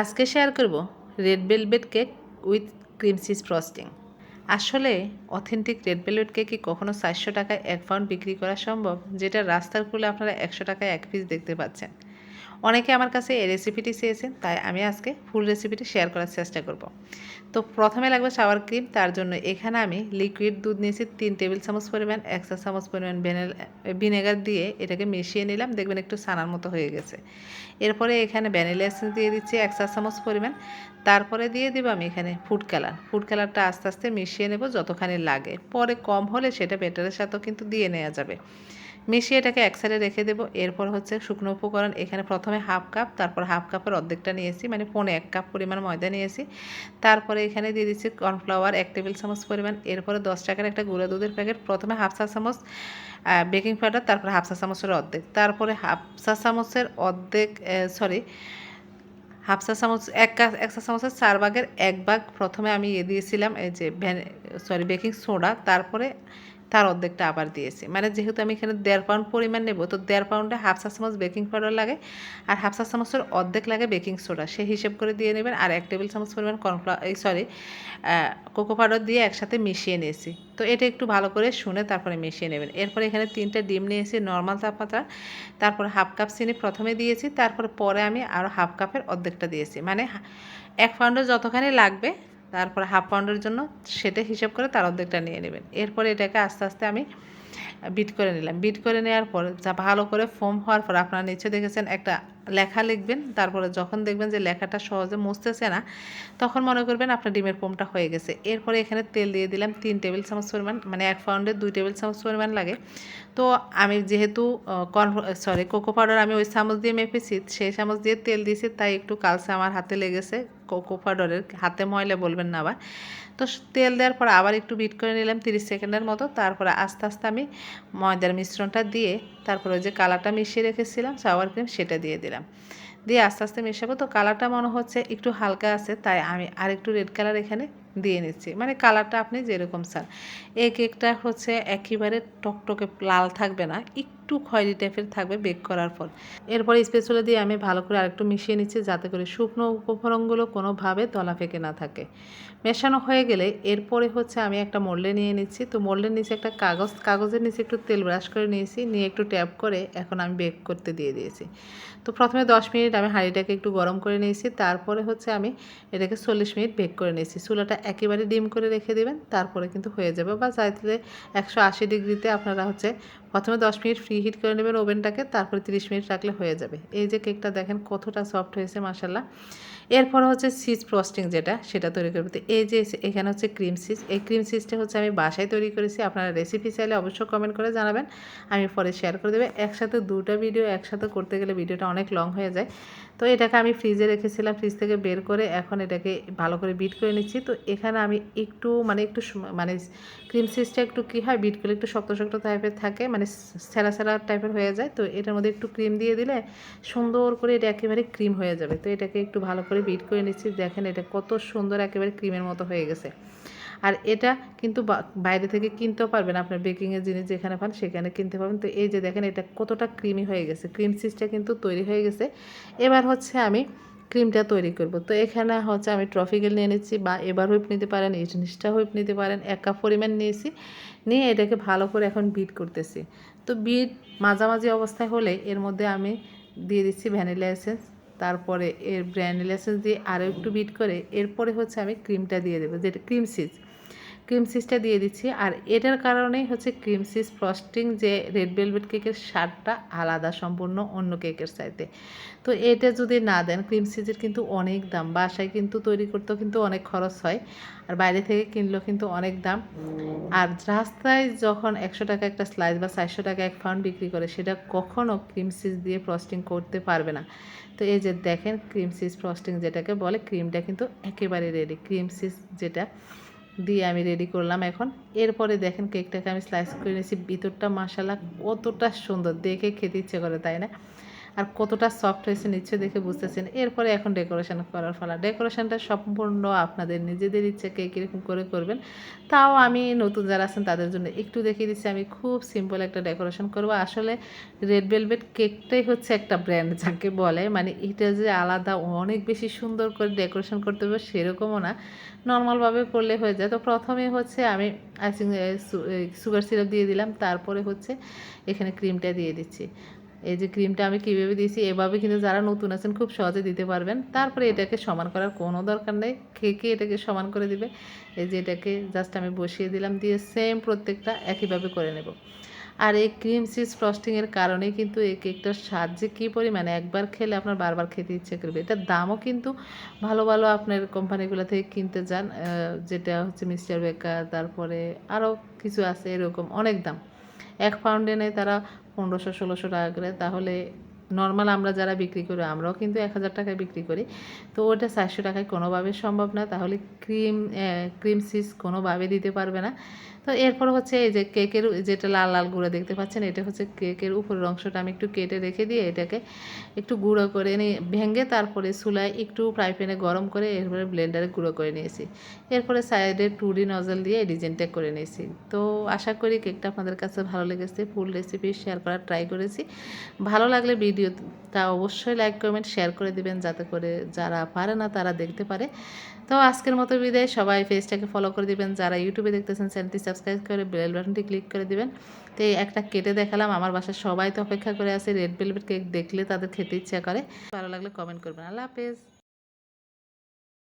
আজকে শেয়ার করব red velvet cake with cream cheese frosting আসলে অথেন্টিক রেড ভেলভেট কেক কি কখনো চারশো টাকায় এক পাউন্ড বিক্রি করা সম্ভব? যেটা রাস্তার কুলে আপনারা একশো টাকায় এক পিস দেখতে পাচ্ছেন। অনেকে আমার কাছে এই রেসিপিটি চেয়েছেন, তাই আমি আজকে ফুল রেসিপিটি শেয়ার করার চেষ্টা করব। তো প্রথমে লাগবে শাওয়ার ক্রিম তার জন্য এখানে আমি লিকুইড দুধ নিয়েছি, তিন টেবিল চামচ পরিমাণ, এক চা চামচ পরিমাণ ভিনেগার দিয়ে এটাকে মিশিয়ে নিলাম, দেখবেন একটু ছানার মতো হয়ে গেছে। এরপরে এখানে ভ্যানিলা এসেন্স দিয়ে দিচ্ছি, এক চা চামচ পরিমাণ। তারপরে দিয়ে দেবো আমি এখানে ফুড কালার ফুড কালারটা আস্তে আস্তে মিশিয়ে নেব যতখানি লাগে। পরে কম হলে সেটা বেটারের সাথেও কিন্তু দিয়ে নেওয়া যাবে। মিশিয়ে এটাকে এক সাইডে রেখে দেবো। এরপর হচ্ছে শুকনো উপকরণ, এখানে প্রথমে হাফ কাপ তারপর হাফ কাপের অর্ধেকটা নিয়েছি মানে পৌনে এক কাপ পরিমাণ ময়দা নিয়েছি। তারপরে এখানে দিয়ে দিচ্ছি কর্নফ্লাওয়ার এক টেবিল চামচ পরিমাণ। এরপরে দশ টাকার একটা গুঁড়া দুধের প্যাকেট প্রথমে হাফ চা চামচ বেকিং পাউডার তারপরে হাফ চা চামচের অর্ধেক। তারপরে হাফ চা চামচের অর্ধেক সরি হাফ চা চামচ, এক এক চা চামচের চার ভাগের এক ভাগ প্রথমে আমি ইয়ে দিয়েছিলাম, এই যে ভ্যান সরি বেকিং সোডা তারপরে তার অর্ধেকটা আবার দিয়েছি। মানে যেহেতু আমি এখানে দেড় পাউন্ড পরিমাণ নেব, তো দেড় পাউন্ডে হাফ চা চামচ বেকিং পাউডার লাগে আর হাফ চা চামচের অর্ধেক লাগে বেকিং সোডা সেই হিসেব করে দিয়ে নেবেন আর এক টেবিল চামচ পরিমাণ কর্নফ্লাওয়ার এই সরি কোকো পাউডার দিয়ে একসাথে মিশিয়ে নিয়েছি। তো এটা একটু ভালো করে শুনে তারপরে মিশিয়ে নেবেন। এরপরে এখানে তিনটা ডিম নিয়েছি নর্মাল তাপমাত্রা তারপর হাফ কাপ চিনি প্রথমে দিয়েছি, তারপরে পরে আমি আরও হাফ কাপের অর্ধেকটা দিয়েছি। মানে এক পাউন্ডের যতখানি লাগবে তারপর হাফ পাউন্ডের জন্য সেটা হিসাব করে তার অর্ধেকটা নিয়ে নেবেন। এরপরে এটাকে আস্তে আস্তে আমি বিট করে নিলাম। বিট করে নেওয়ার পর যা ভালো করে ফোম হওয়ার পর আপনারা নিচে দেখেছেন একটা লেখা লিখবেন, তারপরে যখন দেখবেন যে লেখাটা সহজে মুছতেছে না, তখন মনে করবেন আপনার ডিমের ফোমটা হয়ে গেছে। এরপরে এখানে তেল দিয়ে দিলাম তিন টেবিল চামচ পরিমাণ মানে এক পাউন্ডের দুই টেবিল চামচ পরিমাণ লাগে। তো আমি যেহেতু কর্ন, সরি, কোকো পাউডার আমি ওই চামচ দিয়ে মেপেছি, সেই চামচ দিয়ে তেল দিয়েছি, তাই একটু কালসে আমার হাতে লেগেছে কোকো পাউডারের, হাতে ময়লা বলবেন না আবার। তো তেল দেওয়ার পর আবার একটু বিট করে নিলাম তিরিশ সেকেন্ডের মতো, তারপরে আস্তে আস্তে আমি ময়দার মিশ্রণটা দিয়ে, তারপরে যে কালারটা মিশিয়ে রেখেছিলাম সাওয়ার ক্রিম সেটা দিয়ে দিলাম। দিয়ে আস্তে আস্তে মেশাবো। তো কালারটা মনে হচ্ছে একটু হালকা আছে, তাই আমি আর একটু রেড কালার এখানে দিয়ে নিচ্ছি। মানে কালারটা আপনি যেরকম চান। এই কেকটা হচ্ছে একেবারে টকটকে লাল থাকবে না একটু খয়েরি টাইপের থাকবে বেক করার পর এরপর স্পেসুলা দিয়ে আমি ভালো করে আরেকটু মিশিয়ে নিচ্ছি যাতে করে শুকনো উপকরণগুলো কোনোভাবে তলা ফেঁকে না থাকে। মেশানো হয়ে গেলে এরপরে হচ্ছে আমি একটা মোল্ডে নিয়ে নিচ্ছি। তো মোল্ডের নিচে একটা কাগজ, কাগজের নিচে একটু তেল ব্রাশ করে নিয়েছি। নিয়ে একটু ট্যাপ করে এখন আমি বেক করতে দিয়ে দিয়েছি। তো প্রথমে দশ মিনিট আমি হাঁড়িটাকে একটু গরম করে নিয়েছি। তারপরে হচ্ছে আমি এটাকে চল্লিশ মিনিট বেক করে নিয়েছি। চুলাটা একেবারে ডিম করে রেখে দেবেন। তারপরে কিন্তু হয়ে যাবে। বা চাইতে একশো আশি ডিগ্রিতে আপনারা হচ্ছে প্রথমে দশ মিনিট ফ্রি হিট করে নেবেন ওভেনটাকে, তারপরে তিরিশ মিনিট রাখলে হয়ে যাবে। এই যে কেকটা দেখেন কতটা সফট হয়েছে মাসাল্লাহ এরপর হচ্ছে সিজ ফ্রস্টিং যেটা, সেটা তৈরি করবে। তো এই যে এখানে হচ্ছে ক্রিম সিজ এই ক্রিম সিজটা হচ্ছে আমি বাসায় তৈরি করেছি। আপনারা রেসিপি চাইলে অবশ্যই কমেন্ট করে জানাবেন। আমি পরে শেয়ার করে দেবে। একসাথে দুটো ভিডিও একসাথে করতে গেলে ভিডিওটা অনেক লং হয়ে যায়। তো এটাকে আমি ফ্রিজে রেখেছিলাম ফ্রিজ থেকে বের করে এখন এটাকে ভালো করে বিট করে নিচ্ছি। তো এখানে আমি একটু মানে একটু মানে ক্রিম সিজটা একটু কী হয় বিট করলে একটু শক্ত শক্ত টাইপের থাকে মানে সেরা সেরা টাইপের হয়ে যায়। তো এটার মধ্যে একটু ক্রিম দিয়ে দিলে সুন্দর করে এটা একেবারে ক্রিম হয়ে যাবে। তো এটাকে একটু ভালো করে বিট করে নিচ্ছি। দেখেন এটা কত সুন্দর একেবারে ক্রিমের মতো হয়ে গেছে। আর এটা কিন্তু বাইরে থেকে কিনতেও পারবেন আপনার বেকিংয়ের জিনিস যেখানে পান, সেখানে কিনতে পারবেন। তো এই যে দেখেন, এটা কতটা ক্রিমি হয়ে গেছে। ক্রিম চিজটা কিন্তু তৈরি হয়ে গেছে। এবার হচ্ছে আমি ক্রিমটা তৈরি করব। তো এখানে হচ্ছে আমি ট্রফিকেল নিয়ে নিচ্ছি বা এবার হুইপ নিতে পারেন, এই জিনিসটা হুইপ নিতে পারেন। এক কাপ পরিমাণ নিয়েছি। নিয়ে এটাকে ভালো করে এখন বিট করতেছি। তো বিট মাঝামাঝি অবস্থায় হলে এর মধ্যে আমি দিয়ে দিচ্ছি ভ্যানিলা এসেন্স তারপরে এর ভ্যানিলা এসেন্স দিয়ে আরও একটু বিট করে, এরপরে হচ্ছে আমি ক্রিমটা দিয়ে দেবো, যেটা ক্রিম সিজ ক্রিম সিজটা দিয়ে দিচ্ছি। আর এটার কারণেই হচ্ছে ক্রিম সিজ ফ্রস্টিং যে রেড ভেলভেট কেকের স্বাদটা আলাদা সম্পূর্ণ অন্য কেকের চাইতে। তো এটা যদি না দেন ক্রিম সিজের কিন্তু অনেক দাম। বাসায় কিন্তু তৈরি করতেও কিন্তু অনেক খরচ হয়। আর বাইরে থেকে কিনলেও কিন্তু অনেক দাম। আর রাস্তায় যখন একশো টাকা একটা স্লাইস বা চারশো টাকা এক পাউন্ড বিক্রি করে, সেটা কখনও ক্রিম সিজ দিয়ে ফ্রস্টিং করতে পারবে না। তো এই যে দেখেন ক্রিম সিজ ফ্রস্টিং যেটাকে বলে ক্রিমটা কিন্তু একেবারে রেডি ক্রিম সিজ যেটা দিয়ে আমি রেডি করলাম এখন। এরপরে দেখেন কেকটাকে আমি স্লাইস করে নিয়েছি। ভিতরটা মশালা কতটা সুন্দর। দেখে খেতে ইচ্ছে করে, তাই না? আর কতটা সফট হয়েছে নিশ্চয়ই দেখে বুঝতেছেন। এরপরে এখন ডেকোরেশন করার ফলা। ডেকোরেশনটা সম্পূর্ণ আপনাদের নিজেদের ইচ্ছে কে কীরকম করে করবেন, তাও আমি নতুন যারা আছেন তাদের জন্য একটু দেখিয়ে দিচ্ছি, আমি খুব সিম্পল একটা ডেকোরেশন করব। আসলে রেড ভেলভেট কেকটাই হচ্ছে একটা ব্র্যান্ড যাকে বলে মানে এটা যে আলাদা, অনেক বেশি সুন্দর করে ডেকোরেশন করতে হবে সেরকমও না। নর্মালভাবে করলে হয়ে যায়। তো প্রথমে হচ্ছে আমি আইসিং সুগার সিরাপ দিয়ে দিলাম, তারপরে হচ্ছে এখানে ক্রিমটা দিয়ে দিচ্ছি। এই যে ক্রিমটা আমি কীভাবে দিয়েছি, এভাবে কিন্তু যারা নতুন আছেন খুব সহজে দিতে পারবেন। তারপরে এটাকে সমান করার কোনো দরকার নেই। কেকে এটাকে সমান করে দিবে, এই যে এটাকে জাস্ট আমি বসিয়ে দিলাম দিয়ে সেম প্রত্যেকটা একইভাবে করে নেব। আর এই ক্রিম চিজ ফ্রস্টিংয়ের কারণে কিন্তু এই কেকটার স্বাদ যে কী পরিমাণে, একবার খেলে আপনার বারবার খেতে ইচ্ছে করবে। এটার দামও কিন্তু ভালো ভালো আপনার কোম্পানিগুলো থেকে কিনতে যান। যেটা হচ্ছে মিস্টার বেকার, তারপরে আরও কিছু আছে এরকম অনেক দাম। এক পাউন্ডে নেয় তারা পনেরোশো, ষোলোশো টাকা করে। তাহলে নর্মাল আমরা যারা বিক্রি করি, আমরাও কিন্তু এক হাজার টাকায় বিক্রি করি। তো ওটা চারশো টাকায় কোনোভাবে সম্ভব না। তাহলে ক্রিম ক্রিম সিস কোনোভাবে দিতে পারবে না। তো এরপর হচ্ছে এই যে কেকের যেটা লাল লাল গুঁড়ো দেখতে পাচ্ছেন, এটা হচ্ছে কেকের উপরের অংশটা আমি একটু কেটে রেখে দিয়ে এটাকে একটু গুঁড়ো করে নিয়ে, ভেঙে তারপরে চুলায় একটু ফ্রাই প্যানে গরম করে এরপরে ব্লেন্ডারে গুঁড়ো করে নিয়েছি। এরপরে সাইডে টুডি নজল দিয়ে ডিজাইনটা করে নিয়েছি। তো আশা করি কেকটা আপনাদের কাছে ভালো লেগেছে, ফুল রেসিপি শেয়ার করার ট্রাই করেছি। ভালো লাগলে ভিডিওটা অবশ্যই লাইক, কমেন্ট, শেয়ার করে দিবেন, যাতে করে যারা পারে না তারা দেখতে পারে। তো আজকের মতো বিদায়। সবাই পেজটাকে ফলো করে দিবেন। যারা ইউটিউবে দেখতেছেন চ্যানেলটি সাবস্ক্রাইব করে বেল বাটনটি ক্লিক করে দিবেন। তো এই একটা কেটে দেখালাম। আমার বাসায় সবাই তো অপেক্ষা করে আছে। রেড ভেলভেট কেক দেখলে তাদের খেতে ইচ্ছা করে। ভালো লাগলে কমেন্ট করবেন। আল্লাহ হাফেজ।